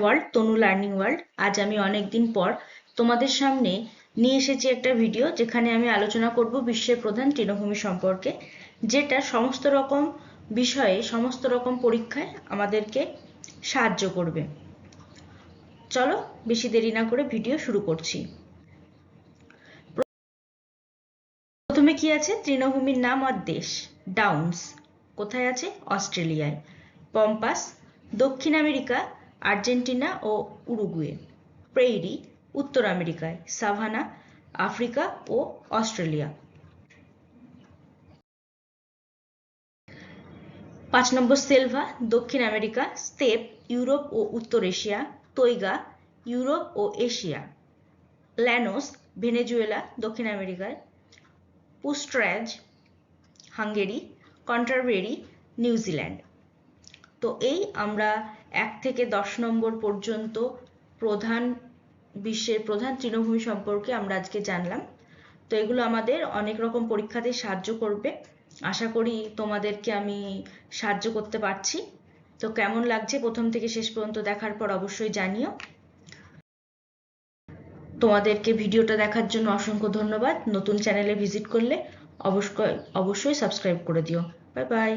World তনু learning world আজ আমি অনেক দিন পর তোমাদের সামনে নিয়ে এসেছি একটা ভিডিও যেখানে আমি আলোচনা করব বিশ্বের প্রধান তৃণভূমি সম্পর্কে, যেটা সমস্ত রকম বিষয়ে, সমস্ত রকম পরীক্ষায় আমাদেরকে সাহায্য করবে। চলো, বেশি দেরি না করে ভিডিও শুরু করছি। প্রথমে কি আছে? তৃণভূমির নাম আর দেশ। ডাউন্স কোথায় আছে? অস্ট্রেলিয়ায়। পম্পাস দক্ষিণ আমেরিকা। আর্জেন্টিনা ও উরুগুয়ে, প্রেইরি, উত্তর আমেরিকায়, সাভানা, আফ্রিকা ও অস্ট্রেলিয়া। পাঁচ নম্বর সেলভা, দক্ষিণ আমেরিকা, স্টেপ, ইউরোপ ও উত্তর এশিয়া, তৈগা, ইউরোপ ও এশিয়া। ল্যানোস, ভেনেজুয়েলা, দক্ষিণ আমেরিকায়। পুস্ট্র্যাজ হাঙ্গেরি, কন্ট্রাবেরি, নিউজিল্যান্ড। তো এই আমরা এক থেকে দশ নম্বর পর্যন্ত প্রধান বিশ্বের প্রধান তৃণভূমি সম্পর্কে আমরা আজকে জানলাম। তো এগুলো আমাদের অনেক রকম পরীক্ষাতে সাহায্য করবে। আশা করি তোমাদেরকে আমি সাহায্য করতে পারছি। তো কেমন লাগছে প্রথম থেকে শেষ পর্যন্ত দেখার পর অবশ্যই জানিও। তোমাদেরকে ভিডিওটা দেখার জন্য অসংখ্য ধন্যবাদ। নতুন চ্যানেলে ভিজিট করলে অবশ্যই অবশ্যই সাবস্ক্রাইব করে দিও। Bye bye.